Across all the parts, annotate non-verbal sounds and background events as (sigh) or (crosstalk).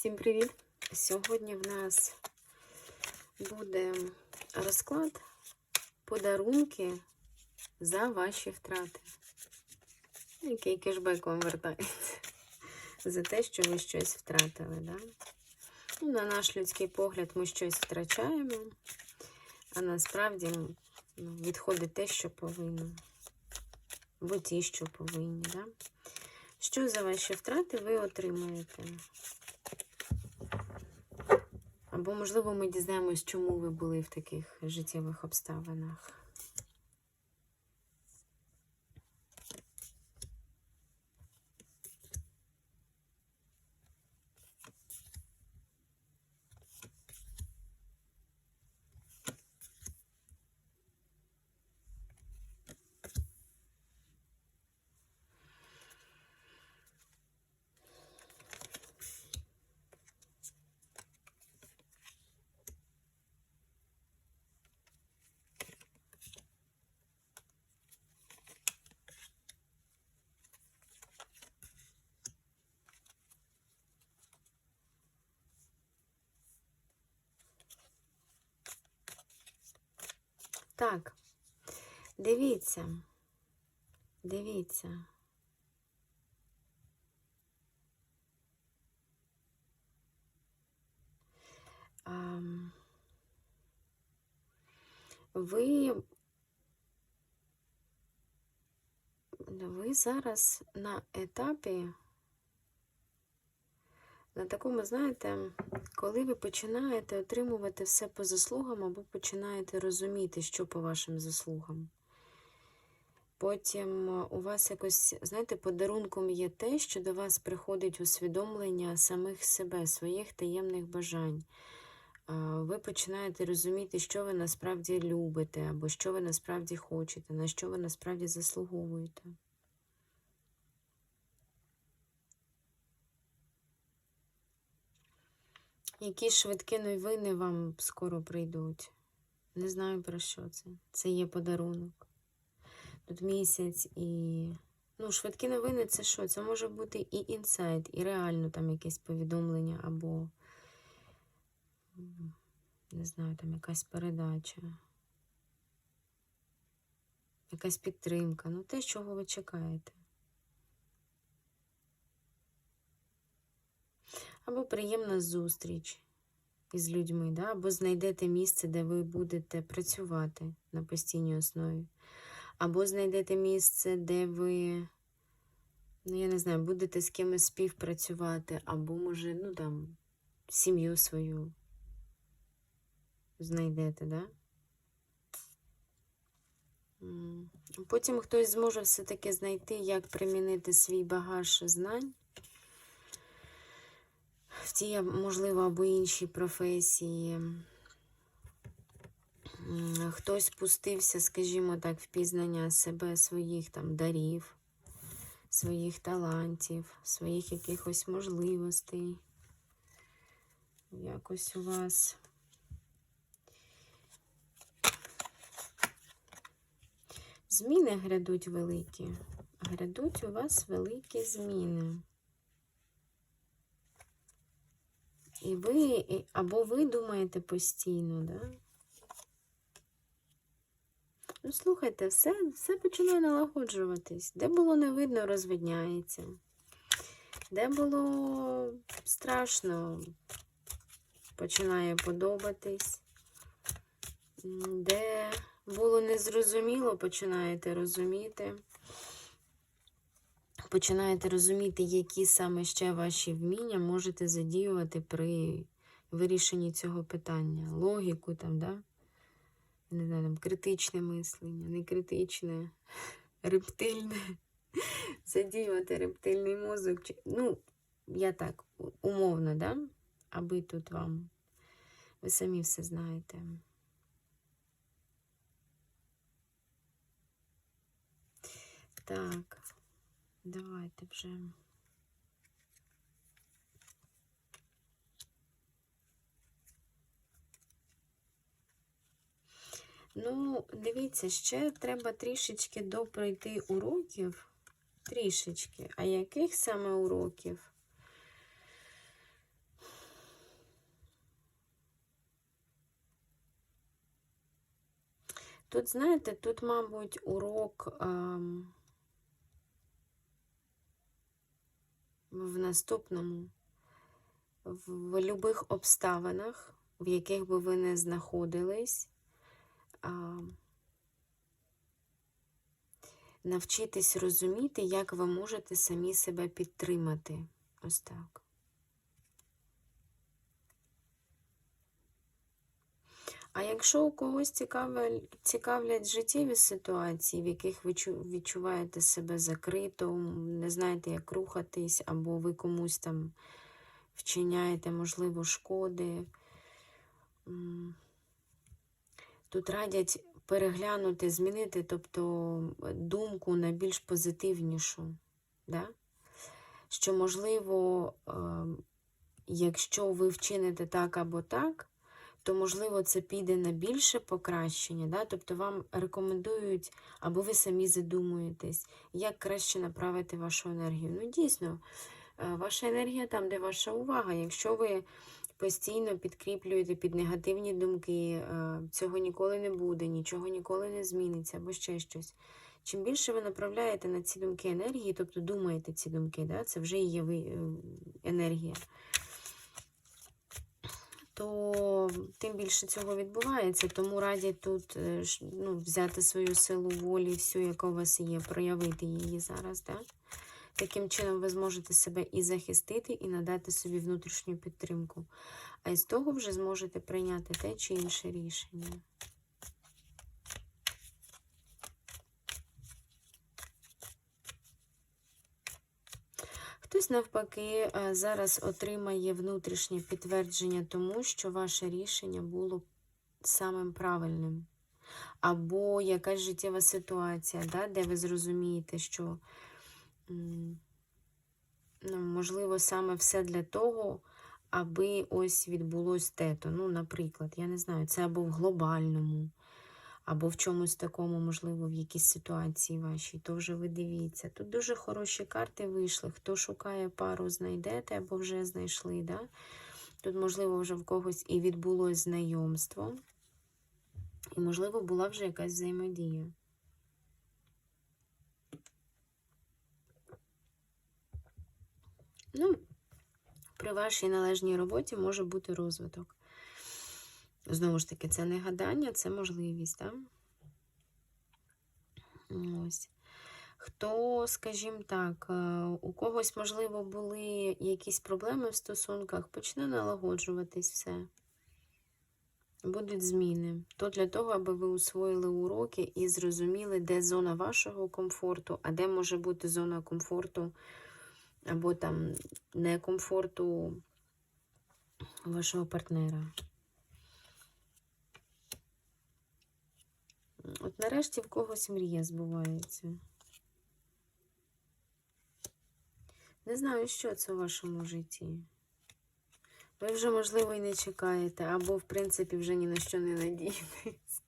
Всім привіт! Сьогодні в нас буде розклад подарунки за ваші втрати. Який кешбек вам вертається (laughs) за те, що ви щось втратили. Да? Ну, на наш людський погляд, ми щось втрачаємо, а насправді ну, відходить те, що повинно. Або ті, що повинні. Да? Що за ваші втрати ви отримаєте? Або, можливо, ми дізнаємось, чому ви були в таких життєвих обставинах. Так, дивіться, дивіться. Ам, Ви, ви зараз на етапі, на такому, знаєте, коли ви починаєте отримувати все по заслугам, або починаєте розуміти, що по вашим заслугам. Потім у вас якось, знаєте, подарунком є те, що до вас приходить усвідомлення самих себе, своїх таємних бажань. Ви починаєте розуміти, що ви насправді любите, або що ви насправді хочете, на що ви насправді заслуговуєте. Які швидкі новини вам скоро прийдуть? Не знаю про що це. Це є подарунок. Тут місяць і. Ну, швидкі новини це що? Це може бути і інсайт, і реально там якесь повідомлення, або, не знаю, там якась передача, якась підтримка. Ну, те, чого ви чекаєте. Або приємна зустріч із людьми, да? або знайдете місце, де ви будете працювати на постійній основі. Або знайдете місце, де ви, ну, я не знаю, будете з кимось співпрацювати, або, може, ну там, сім'ю свою знайдете, да? Потім хтось зможе все-таки знайти, як примінити свій багаж знань в тій, можливо, або іншій професії. Хтось пустився, скажімо так, в пізнання себе, своїх там дарів, своїх талантів, своїх якихось можливостей. Якось у вас. Зміни грядуть великі. Грядуть у вас великі зміни. І ви, або ви думаєте постійно, да? Ну, слухайте, все все починає налагоджуватись. Де було не видно, розвидняється. Де було страшно, починає подобатись. Де було незрозуміло, починаєте розуміти. Починаєте розуміти, які саме ще ваші вміння можете задіювати при вирішенні цього питання. Логіку там, да? Не знаю, там критичне мислення, не критичне, (laughs) рептильне. Задіювати рептильний мозок. Ну, я так, умовно, да? Аби тут вам. Ви самі все знаєте. Так. Давайте вже. Ну, дивіться, ще треба трішечки допройти уроків. Трішечки. А яких саме уроків? Тут, знаєте, тут, мабуть, урок. Ем... в наступному, в будь-яких обставинах, в яких би ви не знаходились, навчитись розуміти, як ви можете самі себе підтримати. Ось так. А якщо у когось цікавлять, життєві ситуації, в яких ви відчуваєте себе закрито, не знаєте, як рухатись, або ви комусь там вчиняєте, можливо, шкоди, тут радять переглянути, змінити, тобто думку на більш позитивнішу. Да? Що, можливо, ем, якщо ви вчините так або так, то, можливо, це піде на більше покращення. Да? Тобто вам рекомендують, або ви самі задумуєтесь, як краще направити вашу енергію. Ну, дійсно, е, ваша енергія там, де ваша увага. Якщо ви постійно підкріплюєте під негативні думки, е, цього ніколи не буде, нічого ніколи не зміниться, або ще щось. Чим більше ви направляєте на ці думки енергії, тобто думаєте ці думки, да? це вже є е, енергія то тим більше цього відбувається, тому радять тут е, ну, взяти свою силу волі, всю, яка у вас є, проявити її зараз. Да? Таким чином ви зможете себе і захистити, і надати собі внутрішню підтримку. А із того вже зможете прийняти те чи інше рішення. Хтось, навпаки, е, зараз отримає внутрішнє підтвердження тому, що ваше рішення було самим правильним. Або якась життєва ситуація, да, де ви зрозумієте, що, ну, можливо, саме все для того, аби ось відбулось те-то. Ну, наприклад, я не знаю, це або в глобальному, або в чомусь такому, можливо, в якійсь ситуації вашій, то вже ви дивіться. Тут дуже хороші карти вийшли. Хто шукає пару, знайдете або вже знайшли. Да? Тут, можливо, вже в когось і відбулось знайомство, і, можливо, була вже якась взаємодія. Ну, при вашій належній роботі може бути розвиток. Знову ж таки, це не гадання, це можливість, так? Ось. Хто, скажімо так, е, у когось, можливо, були якісь проблеми в стосунках, почне налагоджуватись все. Будуть зміни. То для того, аби ви усвоїли уроки і зрозуміли, де зона вашого комфорту, а де може бути зона комфорту або там некомфорту вашого партнера. От нарешті в когось мрія збувається. Не знаю, що це в вашому житті. Ви вже, можливо, і не чекаєте, або, в принципі, вже ні на що не надієтесь.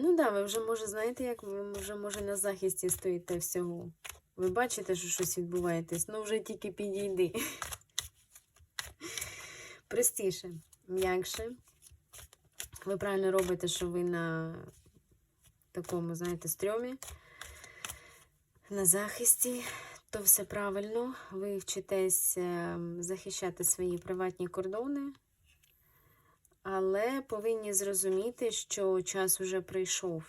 Ну да, ви вже, може, знаєте, як ви вже, може, на захисті стоїте всього. Ви бачите, що щось відбуваєтесь, ну вже тільки підійди. Простіше, м'якше. Ви правильно робите, що ви на такому, знаєте, стрьомі, на захисті, то все правильно. Ви вчитесь е, захищати свої приватні кордони, але повинні зрозуміти, що час вже прийшов.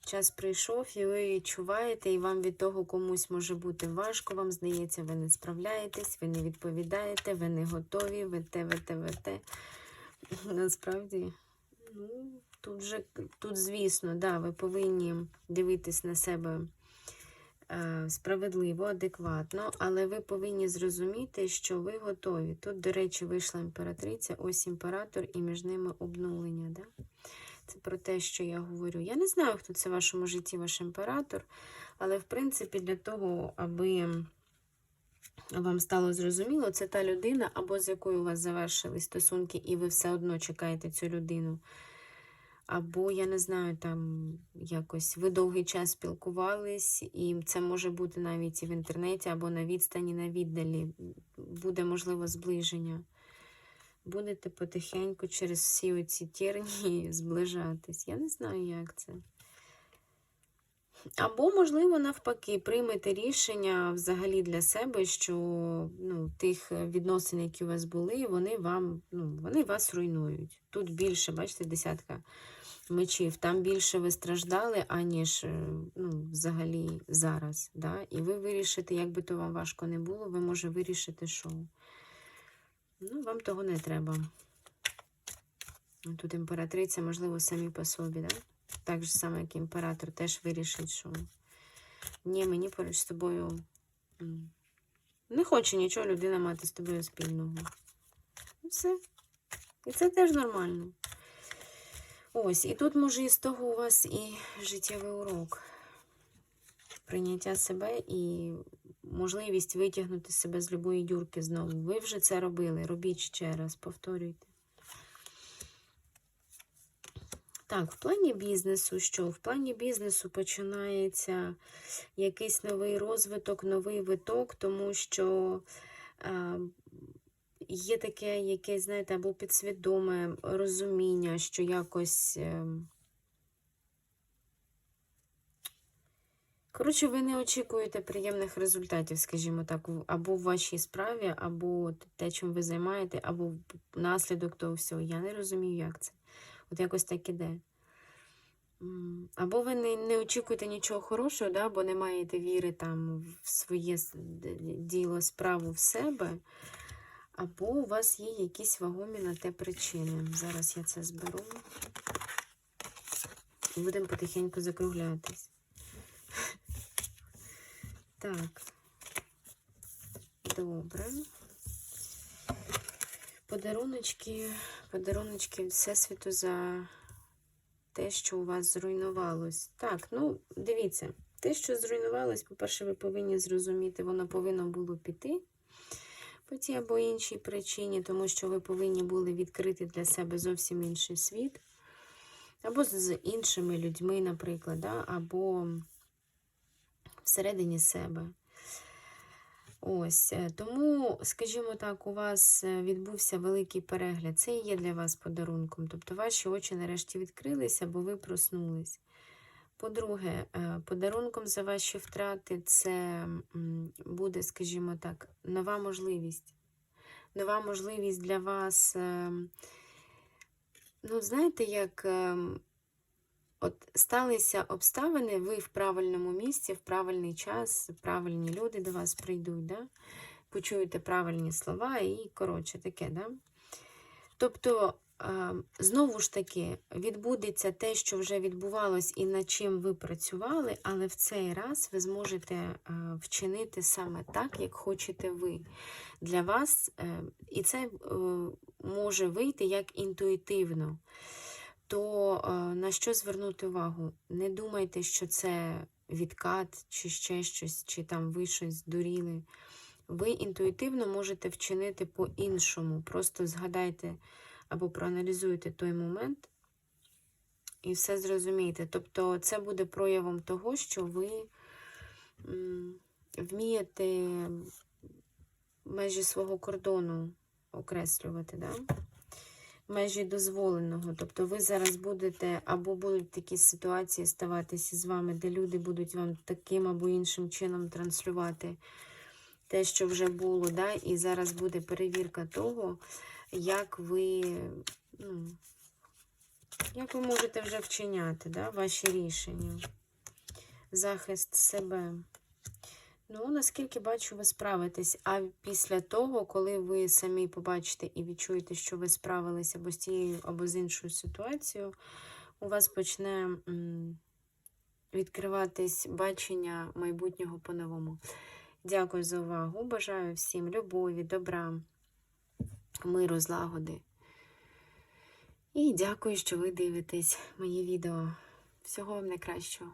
Час прийшов, і ви відчуваєте, і вам від того комусь може бути важко, вам здається, ви не справляєтесь, ви не відповідаєте, ви не готові, ви те, ви те, ви те. (laughs) Насправді, ну, тут же, тут, звісно, да, ви повинні дивитись на себе е, справедливо, адекватно, але ви повинні зрозуміти, що ви готові. Тут, до речі, вийшла імператриця, ось імператор, і між ними обнулення. Да? Це про те, що я говорю. Я не знаю, хто це в вашому житті, ваш імператор, але, в принципі, для того, аби вам стало зрозуміло, це та людина, або з якою у вас завершили стосунки, і ви все одно чекаєте цю людину. Або, я не знаю, там якось ви довгий час спілкувались, і це може бути навіть і в інтернеті, або на відстані, на віддалі. Буде, можливо, зближення. будете потихеньку через всі оці терні (laughs) зближатись. Я не знаю, як це. Або, можливо, навпаки, приймете рішення взагалі для себе, що ну, тих відносин, які у вас були, вони вам, ну, вони вас руйнують. Тут більше, бачите, десятка мечів, там більше ви страждали, аніж е, ну, взагалі зараз. Да? І ви вирішите, як би то вам важко не було, ви може вирішите, що ну, вам того не треба. Тут імператриця, можливо, самі по собі, да? Так же само, як імператор, теж вирішить, що ні, мені поруч з тобою не хоче нічого людина мати з тобою спільного. І все. І це теж нормально. Ось, і тут, може, із того у вас і життєвий урок. Прийняття себе і можливість витягнути себе з любої дюрки знову. Ви вже це робили. Робіть ще раз, повторюйте. Так, в плані бізнесу, що? В плані бізнесу починається якийсь новий розвиток, новий виток, тому що е, є таке якесь, знаєте, або підсвідоме розуміння, що якось. Е, Коротше, ви не очікуєте приємних результатів, скажімо так, або в вашій справі, або те, чим ви займаєте, або наслідок того всього. Я не розумію, як це. От якось так іде. Або ви не, не очікуєте нічого хорошого, да, бо не маєте віри там в своє діло, справу в себе, або у вас є якісь вагомі на те причини. Зараз я це зберу. І будемо потихеньку закруглятись. (laughs) Так. Добре. Подаруночки, подаруночки Всесвіту за те, що у вас зруйнувалось. Так, ну, дивіться, те, що зруйнувалось, по-перше, ви повинні зрозуміти, воно повинно було піти по тій або іншій причині, тому що ви повинні були відкрити для себе зовсім інший світ. Або з іншими людьми, наприклад, да? або всередині себе. Ось, е, тому, скажімо так, у вас е, відбувся великий перегляд. Це і є для вас подарунком. Тобто ваші очі нарешті відкрилися, бо ви проснулись. По-друге, е, подарунком за ваші втрати це буде, скажімо так, нова можливість. Нова можливість для вас. е, Ну, знаєте, як ем, от сталися обставини, ви в правильному місці, в правильний час, правильні люди до вас прийдуть, да? почуєте правильні слова і, коротше, таке, да? Тобто, знову ж таки, відбудеться те, що вже відбувалось і над чим ви працювали, але в цей раз ви зможете вчинити саме так, як хочете ви. Для вас, е, і це е, може вийти як інтуїтивно. То е, на що звернути увагу? Не думайте, що це відкат, чи ще щось, чи там ви щось здуріли. Ви інтуїтивно можете вчинити по-іншому. Просто згадайте або проаналізуйте той момент і все зрозумієте. Тобто, це буде проявом того, що ви вмієте межі свого кордону окреслювати. Да? Межі дозволеного. Тобто ви зараз будете, або будуть такі ситуації ставатися з вами, де люди будуть вам таким або іншим чином транслювати те, що вже було, да? і зараз буде перевірка того, як ви, ну, як ви можете вже вчиняти да? ваші рішення, захист себе. Ну, наскільки бачу, ви справитесь. А після того, коли ви самі побачите і відчуєте, що ви справилися або з тією, або з іншою ситуацією, у вас почне відкриватись бачення майбутнього по-новому. Дякую за увагу. Бажаю всім любові, добра, миру, злагоди. І дякую, що ви дивитесь мої відео. Всього вам найкращого.